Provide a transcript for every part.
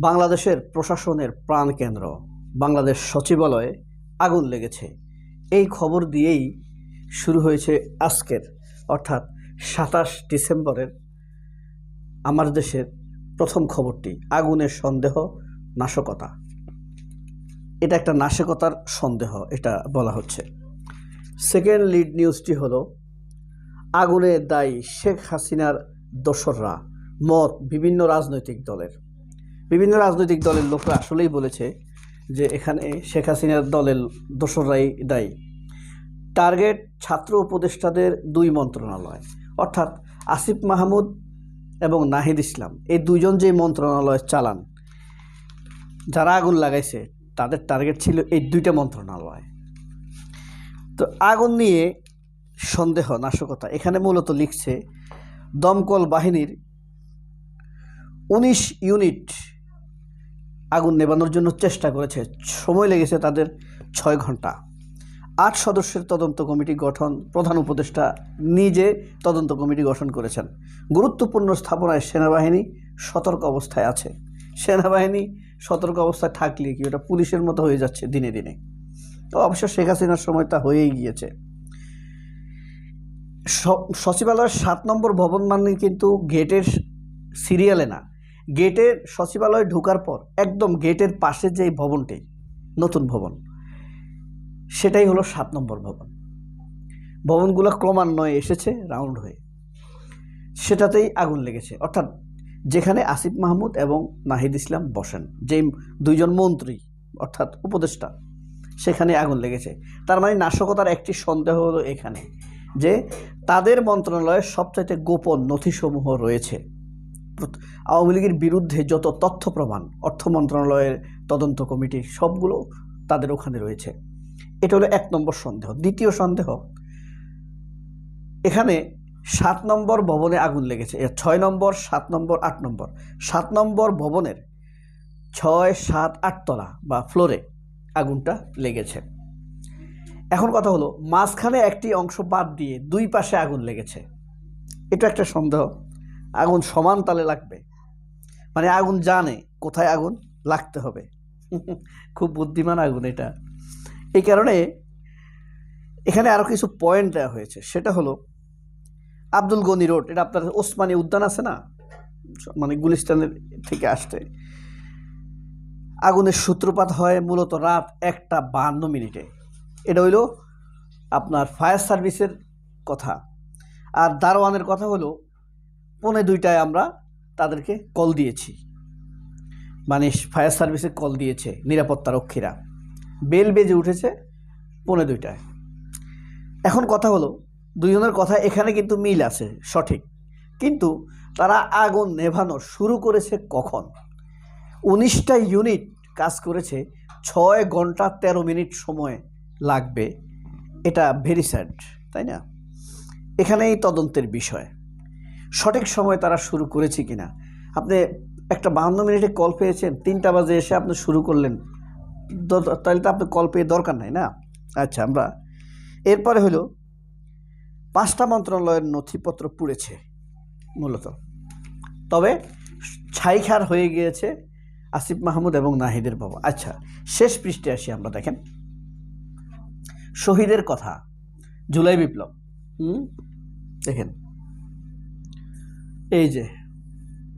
বাংলাদেশের প্রশাসনের প্রাণকেন্দ্র। বাংলাদেশ সচিবালয়ে আগুন লেগেছে। এই খবর দিয়েই শুরু হয়েছে আজকের, অর্থাৎ সাতাশ ডিসেম্বরের আমার দেশের প্রথম খবরটি আগুনের সন্দেহ, নাশকতা। এটা একটা নাশকতার সন্দেহ, এটা বলা হচ্ছে। সেকেন্ড লিড নিউজটি হলো, আগুনে দায়ী শেখ হাসিনার দোসররা, মত বিভিন্ন রাজনৈতিক দলের। বিভিন্ন রাজনৈতিক দলের লোকরা আসলেই বলেছে যে এখানে শেখ হাসিনার দলের দোসররাই দায়ী। টার্গেট ছাত্র উপদেষ্টাদের দুই মন্ত্রণালয়, অর্থাৎ আসিফ মাহমুদ এবং নাহিদ ইসলাম। এই দুজন যে মন্ত্রণালয় চালান, যারা আগুন লাগাইছে, তাদের টার্গেট ছিল এই দুইটা মন্ত্রণালয়। তো আগুন নিয়ে সন্দেহ, নাশকতা, এখানে মূলত লিখছে, দমকল বাহিনীর উনিশ ইউনিট আগুন নেবানোর জন্য চেষ্টা করেছে। সময় লেগেছে তাদের ছয় ঘণ্টা। আট সদস্যের তদন্ত কমিটি গঠন, প্রধান উপদেষ্টা নিজে তদন্ত কমিটি গঠন করেছেন। গুরুত্বপূর্ণ স্থাপনায় সেনাবাহিনী সতর্ক অবস্থায় আছে। সেনাবাহিনী সতর্ক অবস্থায় থাকলে কি ওটা পুলিশের মতো হয়ে যাচ্ছে দিনে দিনে। তো অবশ্য শেখ হাসিনার সময় তা হয়েই গিয়েছে। সচিবালয়ের সাত নম্বর ভবন মানে কিন্তু গেটের সিরিয়ালে না। গেটের সচিবালয়ে ঢোকার পর একদম গেটের পাশে যে ভবনটি, নতুন ভবন, সেটাই হলো সাত নম্বর ভবন। ভবনগুলো ক্রমান্বয়ে এসেছে রাউন্ড হয়ে। সেটাতেই আগুন লেগেছে। অর্থাৎ যেখানে আসিফ মাহমুদ এবং নাহিদ ইসলাম বসেন, যেই দুইজন মন্ত্রী, অর্থাৎ উপদেষ্টা, সেখানে আগুন লেগেছে। তার মানে নাশকতার একটি সন্দেহ হলো এখানে যে তাদের মন্ত্রণালয়ে সবচাইতে গোপন নথিসমূহ রয়েছে। আওয়ামী লীগের বিরুদ্ধে যত তথ্য প্রমাণ, অর্থ মন্ত্রণালয়ের তদন্ত কমিটি সবগুলো তাদের ওখানে রয়েছে। এটা হলো এক নম্বর সন্দেহ। দ্বিতীয় সন্দেহ, এখানে সাত নম্বর ভবনে আগুন লেগেছে। ছয় নম্বর, সাত নম্বর, আট নম্বর। সাত নম্বর ভবনের ছয়, সাত আটতলা বা ফ্লোরে আগুনটা লেগেছে। এখন কথা হলো, মাঝখানে একটি অংশ বাদ দিয়ে দুই পাশে আগুন লেগেছে। এটা একটা সন্দেহ। আগুন সমান তালে লাগবে। মানে আগুন জানে কোথায় আগুন, লাগতে হবে। খুব বুদ্ধিমান আগুন এটা। এই কারণে এখানে আরও কিছু পয়েন্ট দেওয়া হয়েছে। সেটা হলো আব্দুল গনি রোড। এটা আপনার ওসমানী উদ্যান আছে না? মানে গুলিস্তানের থেকে আসতে। আগুনের সূত্রপাত হয় মূলত রাত একটা বান্ন মিনিটে। এটা হইল আপনার ফায়ার সার্ভিসের কথা। আর দারোয়ানের কথা হলো পৌনে দুইটায় আমরা তাদেরকে কল দিয়েছি। মানে ফায়ার সার্ভিসে কল দিয়েছে নিরাপত্তা রক্ষীরা। বেল বেজে উঠেছে পৌনে দুইটায়। এখন কথা হলো, দুজনের কথা এখানে কিন্তু মিল আছে, সঠিক। কিন্তু তারা আগুন নেভানো শুরু করেছে কখন? উনিশটা ইউনিট কাজ করেছে ছয় ঘণ্টা তেরো মিনিট সময় লাগবে। এটা ভেরি স্যাড তাই না? এখানেই তদন্তের বিষয়। সঠিক সময় তারা শুরু করেছে কি না আপনি একটা বাহান্ন মিনিটে কল পেয়েছেন, তিনটা বাজে এসে আপনি শুরু করলেন। তাহলে তো আপনি কল পেয়ে দরকার নাই না? আচ্ছা আমরা এরপরে হলো, পাঁচটা মন্ত্রণালয়ের নথিপত্র পুড়েছে, মূলত। তবে ছাইখার হয়ে গিয়েছে আসিফ মাহমুদ এবং নাহিদের বাবা। আচ্ছা শেষ পৃষ্ঠে আসি আমরা, দেখেন। শহীদের কথা, জুলাই বিপ্লব, হুম? দেখেন। এই যে,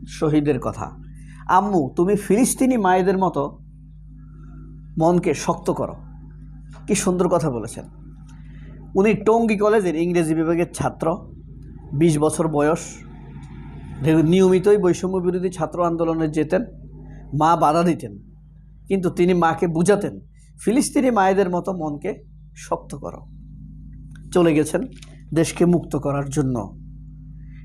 শহীদের কথা। আম্মু, তুমি ফিলিস্তিনি মায়েদের মতো মনকে শক্ত করো। কি সুন্দর কথা বলেছেন। উনি টঙ্গী কলেজের ইংরেজি বিভাগের ছাত্র, বিশ বছর বয়স। নিয়মিতই বৈষম্য বিরোধী ছাত্র আন্দোলনে যেতেন, মা বাধা দিতেন, কিন্তু তিনি মাকে বুঝাতেন, ফিলিস্তিনি মায়েদের মতো মনকে শক্ত করো। চলে গেছেন দেশকে মুক্ত করার জন্য।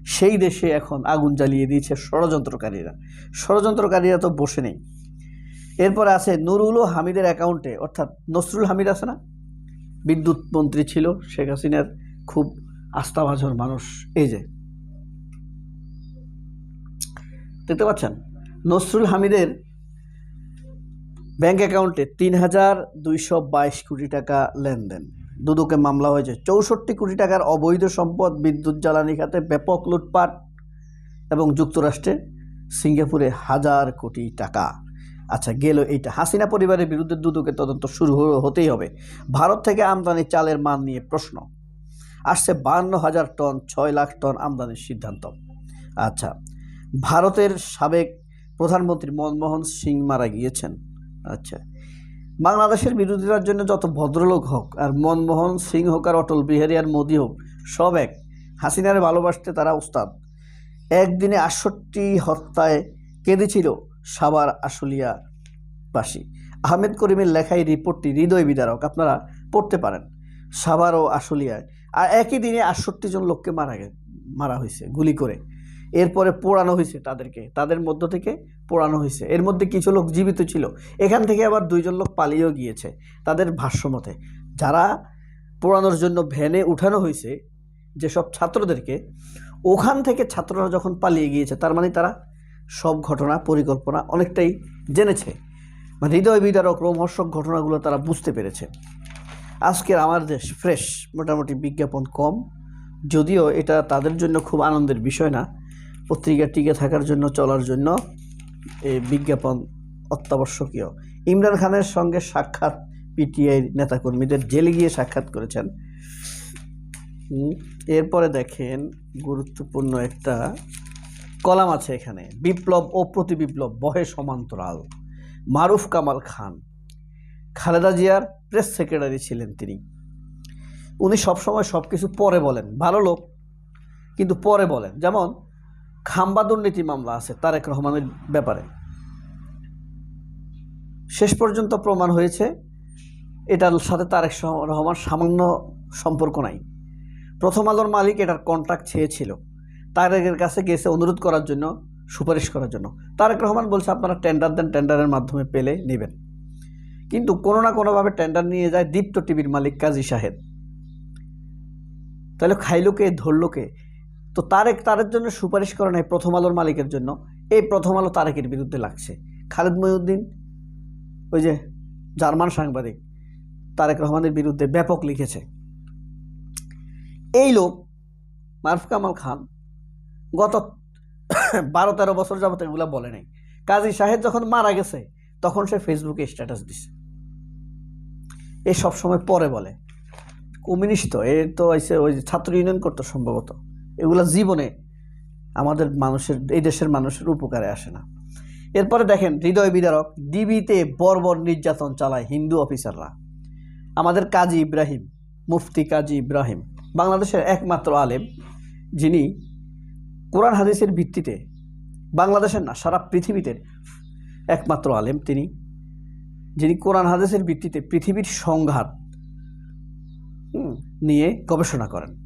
সেই দেশে এখন আগুন জ্বালিয়ে দিয়েছে ষড়যন্ত্রকারীরা। ষড়যন্ত্রকারীরা তো বসে নেই। এরপর আছে নুরুল হামিদের অ্যাকাউন্টে, অর্থাৎ নসরুল হামিদ আছে না? বিদ্যুৎ মন্ত্রী ছিল, শেখ হাসিনার খুব আস্থাভাজন মানুষ। এই যে, দেখতে পাচ্ছেন? নসরুল হামিদের ব্যাংক অ্যাকাউন্টে তিন হাজার দুইশো বাইশ কোটি টাকা লেনদেন। দুদকে মামলা হয়েছে। চৌষট্টি কোটি টাকার অবৈধ সম্পদ, বিদ্যুৎ, জ্বালানি খাতে ব্যাপক লুটপাট এবং যুক্তরাষ্ট্রে সিঙ্গাপুরে হাজার কোটি টাকা। আচ্ছা গেল এইটা। হাসিনা পরিবারের বিরুদ্ধে দুদকের তদন্ত শুরু হতেই হবে। ভারত থেকে আমদানি চালের মান নিয়ে প্রশ্ন। আসছে বান্ন হাজার টন, ছয় লাখ টন আমদানির সিদ্ধান্ত। আচ্ছা ভারতের সাবেক প্রধানমন্ত্রী মনমোহন সিং মারা গিয়েছেন। আচ্ছা বাংলাদেশের বিরোধিতার জন্য যত ভদ্রলোক হোক আর মনমোহন সিং হোক আর অটল বিহারী আর মোদী হোক, সব এক। হাসিনারে ভালোবাসতে তারা উস্তাদ। একদিনে আটষট্টি হত্যায় কেঁদেছিল সাবার আশুলিয়া বাসী আহমেদ করিমের লেখা এই রিপোর্টটি হৃদয় বিদারক, আপনারা পড়তে পারেন। সাবার ও আশুলিয়ায়। আর একই দিনে আটষট্টি জন লোককে মারা মারা হয়েছে গুলি করে। এরপরে পোড়ানো হয়েছে তাদেরকে, তাদের মধ্য থেকে পোড়ানো হয়েছে। এর মধ্যে কিছু লোক জীবিত ছিল। এখান থেকে আবার দুইজন লোক পালিয়েও গিয়েছে তাদের ভাষ্যমতে। যারা পোড়ানোর জন্য ভ্যানে উঠানো হয়েছে যেসব ছাত্রদেরকে, ওখান থেকে ছাত্ররা যখন পালিয়ে গিয়েছে, তার মানে তারা সব ঘটনা, পরিকল্পনা অনেকটাই জেনেছে। মানে হৃদয় বিদারক, রোমহর্ষক ঘটনাগুলো তারা বুঝতে পেরেছে। আজকের আমার দেশ ফ্রেশ, মোটামুটি বিজ্ঞাপন কম। যদিও এটা তাদের জন্য খুব আনন্দের বিষয় না। পত্রিকা টিকে থাকার জন্য, চলার জন্য বিজ্ঞাপন অত্যাবশ্যকীয়। ইমরান খানের সঙ্গে সাক্ষাৎ পিটিআই নেতাকর্মীদের জেলে গিয়ে সাক্ষাৎ করেছেন। এরপরে দেখেন গুরুত্বপূর্ণ একটা কলাম আছে এখানে। বিপ্লব ও প্রতিবিপ্লব, বহে সমান্তরাল। মারুফ কামাল খান। খালেদা জিয়ার প্রেস সেক্রেটারি ছিলেন তিনি। উনি সবসময় সব কিছু পরে বলেন। ভালো লোক, কিন্তু পরে বলেন। যেমন খাম্বা দুর্নীতি মামলা আছে তারেক রহমানের ব্যাপারে। শেষ পর্যন্ত প্রমাণ হয়েছে, এটার সাথে তারেক রহমান সামান্য সম্পর্ক নাই। প্রথম আলোর মালিক এটার কন্ট্রাক্ট চেয়েছিল। তারেকের কাছে গেছে অনুরোধ করার জন্য, সুপারিশ করার জন্য। তারেক রহমান বলছে, আপনারা টেন্ডার দেন টেন্ডারের মাধ্যমে পেলে নেবেন। কিন্তু কোনো না কোনোভাবে টেন্ডার নিয়ে যায় দীপ্ত টিভির মালিক কাজী সাহেব। তাহলে খাইলো কে, ধরলো কে? তো তারেক তারের জন্য সুপারিশ করে নাই প্রথম আলোর মালিকের জন্য। এই প্রথম আলো তারেকের বিরুদ্ধে লাগছে। খালেদ মহিউদ্দিন, ওই যে জার্মান সাংবাদিক তারেক রহমানের বিরুদ্ধে ব্যাপক লিখেছে। এই লোক মারুফ কামাল খান গত বারো তেরো বছর যাবত এগুলো বলে নাই। কাজী সাহেব যখন মারা গেছে, তখন সে ফেসবুকে স্ট্যাটাস দিছে। এ সবসময় পরে বলে। কমিউনিস্ট তো, এ তো ওই ছাত্র ইউনিয়ন করতো সম্ভবত। এগুলো জীবনে আমাদের মানুষের, এই দেশের মানুষের উপকারে আসে না। এরপরে দেখেন, হৃদয় বিদারক, ডিবিতে বর্বর নির্যাতন চালায় হিন্দু অফিসাররা। আমাদের কাজী ইব্রাহিম, মুফতি কাজী ইব্রাহিম, বাংলাদেশের একমাত্র আলেম, যিনি কোরআন হাদিসের ভিত্তিতে বাংলাদেশের না, সারা পৃথিবীতে একমাত্র আলেম তিনি। যিনি কোরআন হাদিসের ভিত্তিতে পৃথিবীর সংঘাত নিয়ে গবেষণা করেন।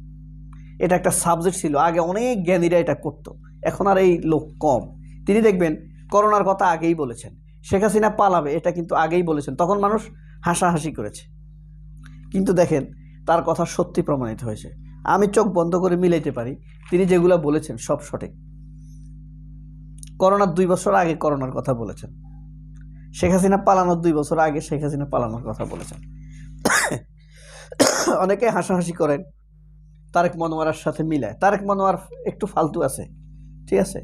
এটা একটা সাবজেক্ট ছিল। আগে অনেক জ্ঞানীরা এটা করত। এখন আর এই লোক কম। তিনি দেখবেন, করোনার কথা আগেই বলেছেন। শেখ হাসিনা পালাবে, এটা কিন্তু আগেই বলেছেন। তখন মানুষ হাসাহাসি করেছে। কিন্তু দেখেন, তার কথা সত্যি প্রমাণিত হয়েছে। আমি চোখ বন্ধ করে মিলাইতে পারি, তিনি যেগুলো বলেছেন সব সঠিক। করোনার দুই বছর আগে করোনার কথা বলেছেন। শেখ হাসিনা পালানোর দুই বছর আগে শেখ হাসিনা পালানোর কথা বলেছেন। অনেকে হাসাহাসি করেন। তারেক মনোয়ারের সাথে মিলায়। তারেক মনোয়ার একটু ফালতু আছে, ঠিক আছে?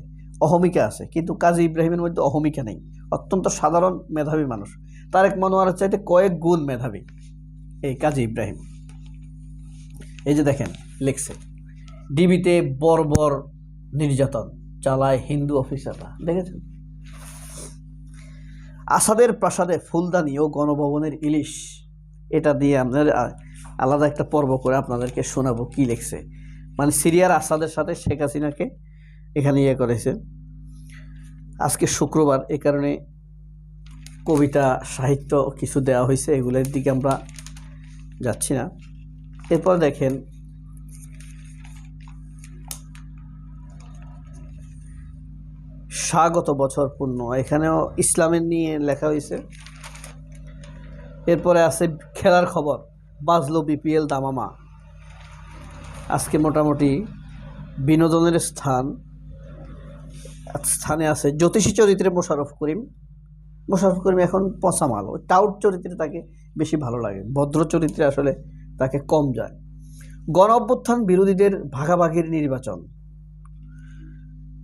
অহমিকা আছে, কিন্তু কাজী ইব্রাহিমের মধ্যে অহমিকা নেই। অত্যন্ত সাধারণ মেধাবী মানুষ। তারেক মনোয়ারের চাইতে কয়েক গুণ মেধাবী এই কাজী ইব্রাহিম। এই যে দেখেন, লিখছে, ডিবিতে বর্বর নির্যাতন চালায় হিন্দু অফিসাররা। দেখেছেন? আসাদের প্রাসাদে ফুলদানি ও গণভবনের ইলিশ এটা দিয়ে আপনার আলাদা একটা পর্ব করে আপনাদেরকে শোনাবো কি লিখছে। মানে সিরিয়ার আসাদের সাথে শেখ হাসিনাকে এখানে ইয়ে করেছে। আজকে শুক্রবার এ কারণে কবিতা, সাহিত্য কিছু দেওয়া হয়েছে, এগুলোর দিকে আমরা যাচ্ছি না। এরপর দেখেন, স্বাগত বছর পূর্ণ। এখানেও ইসলামের নিয়ে লেখা হয়েছে। এরপরে আছে খেলার খবর। বাজলো বিপিএল দামামা। আজকে মোটামুটি বিনোদনের স্থান, স্থানে আছে জ্যোতিষী চরিত্রে মোশারফ করিম। মোশারফ করিম এখন পচা মাল ওই টাউট চরিত্রে তাকে বেশি ভালো লাগে। ভদ্র চরিত্রে আসলে তাকে কম যায়। গণ অভ্যুত্থান বিরোধীদের ভাগাভাগির নির্বাচন।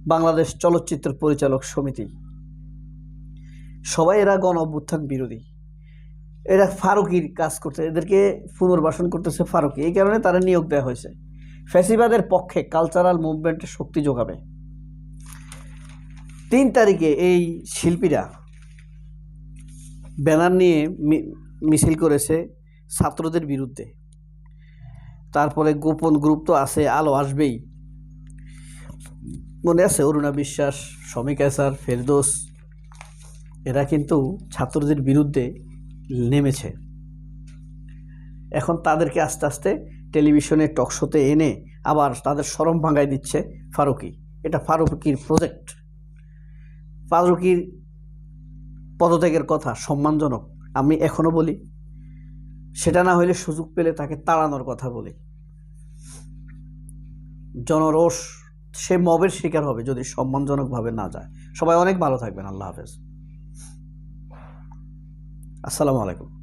বাংলাদেশ চলচ্চিত্র পরিচালক সমিতি। সবাই এরা গণ অভ্যুত্থান বিরোধী। এরা ফারুকির কাজ করছে, এদেরকে পুনর্বাসন করতেছে ফারুকি। এই কারণে তারা নিয়োগ দেওয়া হয়েছে। ফ্যাসিবাদের পক্ষে কালচারাল মুভমেন্টের শক্তি যোগাবে। তিন তারিখে এই শিল্পীরা ব্যানার নিয়ে মিছিল করেছে ছাত্রদের বিরুদ্ধে। তারপরে গোপন গ্রুপ তো আছে, আলো আসবেই। মনে আছে অরুণা বিশ্বাস শমিকা স্যার ফেরদোস? এরা কিন্তু ছাত্রদের বিরুদ্ধে নেমেছে। এখন তাদেরকে আস্তে আস্তে টেলিভিশনে টক শোতে এনে আবার তাদের সরম ভাঙায় দিচ্ছে ফারুকি। এটা ফারুকির প্রজেক্ট ফারুকির পদত্যাগের কথা সম্মানজনক, আমি এখনও বলি। সেটা না হলে সুযোগ পেলে তাকে তাড়ানোর কথা বলি। জনরোষ, সে মবের শিকার হবে যদি সম্মানজনকভাবে না যায়। সবাই অনেক ভালো থাকবেন, আল্লাহ হাফেজ। আসসালামু আলাইকুম।